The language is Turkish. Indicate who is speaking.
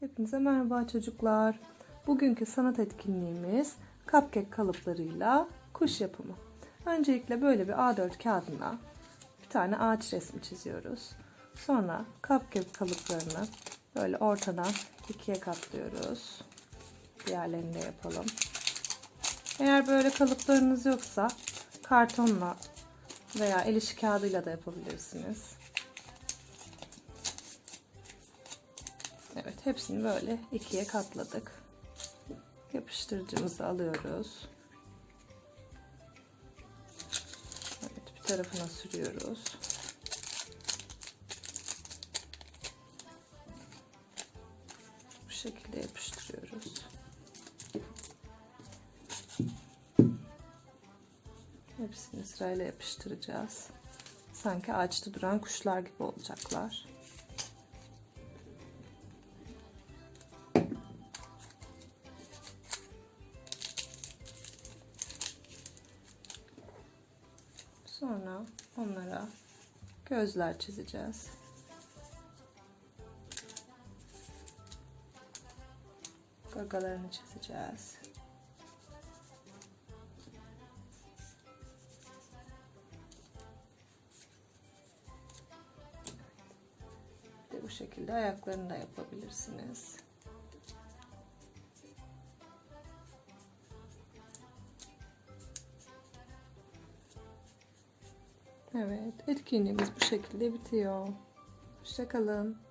Speaker 1: Hepinize merhaba çocuklar. Bugünkü sanat etkinliğimiz cupcake kalıplarıyla kuş yapımı. Öncelikle böyle bir A4 kağıdına bir tane ağaç resmi çiziyoruz. Sonra cupcake kalıplarını böyle ortadan ikiye katlıyoruz. Diğerlerini de yapalım. Eğer böyle kalıplarınız yoksa kartonla veya el işi kağıdıyla da yapabilirsiniz. Evet hepsini böyle ikiye katladık. Yapıştırıcımızı alıyoruz. Evet bir tarafına sürüyoruz. Bu şekilde yapıştırıyoruz. Hepsini sırayla yapıştıracağız. Sanki ağaçta duran kuşlar gibi olacaklar. Sonra onlara gözler çizeceğiz. Gagalarını çizeceğiz. Bu şekilde ayaklarını da yapabilirsiniz. Evet, etkinliğimiz bu şekilde bitiyor. Hoşçakalın.